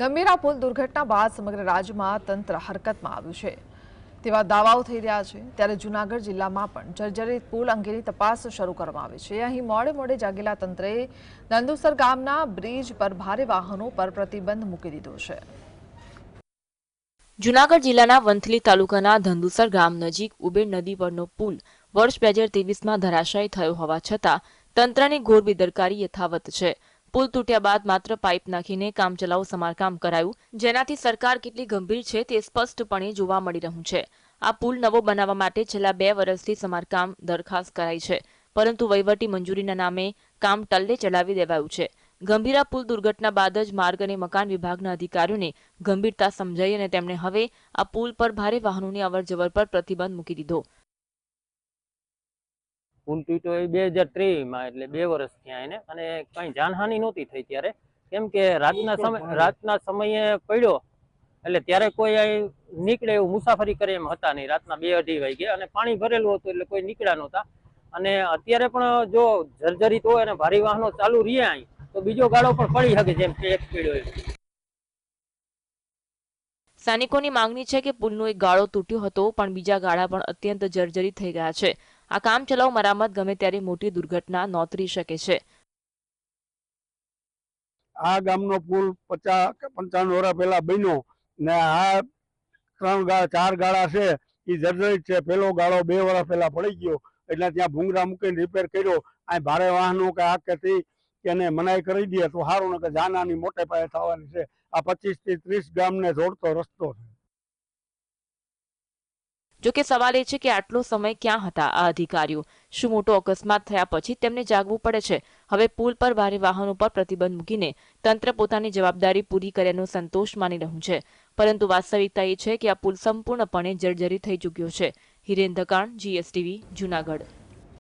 ગંભીરા પુલ દુર્ઘટના બાદ સમગ્ર રાજ્યમાં તંત્ર હરકતમાં આવ્યું છે. તેવા દાવાઓ થઈ રહ્યા છે. ત્યારે જૂનાગઢ જિલ્લામાં પણ જર્જરિત પુલ અંગેની તપાસ શરૂ કરવામાં આવી છે. અહીં મોડે મોડે જાગેલા તંત્રે નંદુસર ગામના બ્રિજ પર ભારે વાહનો પર પ્રતિબંધ મૂકી દીધો છે. જૂનાગઢ જિલ્લાના વંથલી તાલુકાના ધંધુસર ગામ નજીક ઉબેર નદી પરનો પુલ વર્ષ બે હજાર ત્રેવીસમાં ધરાશાયી થયો હોવા છતાં તંત્રની ઘોર બેદરકારી યથાવત છે. પુલ તૂટ્યા બાદ માત્ર પાઇપ નાખીને કામચલાઉ સમારકામ કરાયું. જેનાથી સરકાર કેટલી ગંભીર છે તે સ્પષ્ટપણે જોવા મળી રહ્યું છે. આ પુલ નવો બનાવવા માટે છેલ્લા બે વર્ષથી સમારકામ દરખાસ્ત કરાઈ છે. પરંતુ વહીવટી મંજૂરીના નામે કામ ટલ્લે ચડાવી દેવાયું છે. ગંભીરા પુલ દુર્ઘટના બાદ જ માર્ગ અને મકાન વિભાગના અધિકારીઓને ગંભીરતા સમજાઈ અને તેમણે હવે આ પુલ પર ભારે વાહનોની અવરજવર પર પ્રતિબંધ મૂકી દીધો. પુલ તૂટ્યો એ બે હજાર ત્રેવીસમાં એટલે બે વર્ષ થયા એને. અને કઈ જાનહાનિ નહોતી થઈ ત્યારે. કેમ કે રાતના સમય રાતના સમયે પડ્યો. એટલે ત્યારે કોઈ અહીં નીકળે એવું મુસાફરી કરે એમ હતા નહીં. રાતના બે અઢી વાગે અને પાણી ભરેલું હતું એટલે કોઈ નીકળ્યા નહોતા. અને અત્યારે પણ જો જર્જરિત હોય અને ભારે વાહનો ચાલુ રહે અહીં તો બીજો ગાળો પણ પડી શકે જેમ કે એક પીડ્યો એમ. સ્થાનિકોની માંગણી છે કે પુલનો એક ગાળો તૂટ્યો હતો પણ બીજા ગાળા પણ અત્યંત જર્જરિત થઈ ગયા છે. આ કામ કામચલાઉ મરામત ગમે ત્યારે મોટી દુર્ઘટના નોતરી શકે છે. આ ગામનો પુલ પચાસ પંચાવન વર્ષ પહેલા બન્યો ને આ ત્રણ ગાળા, ચાર ગાળા છે એ જર્જરિત છે. પેલો ગાળો બે વર્ષ પહેલા પડી ગયો. એટલે ત્યાં ભૂંગરા મૂકીને રિપેર કર્યો. આ ભારે વાહનો કે આ કે એને મનાઈ કરી દે તો સારું ને કે જાનાની મોટે પાયે થવાની છે. આ પચીસથી ત્રીસ ગામને જોડતો રસ્તો છે. જો કે સવાલ એ છે કે આટલો સમય ક્યાં હતા આ અધિકારીઓ? શું મોટો અકસ્માત થયા પછી તેમને જાગવું પડે છે? હવે પુલ પર ભારે વાહનો પર પ્રતિબંધ મૂકીને તંત્ર પોતાની જવાબદારી પૂરી કર્યાનો સંતોષ માની રહ્યું છે. પરંતુ વાસ્તવિકતા એ છે કે આ પુલ સંપૂર્ણપણે જર્જરી થઈ ચૂક્યો છે. હિરેન ધકાણ જીએસટીવી જૂનાગઢ.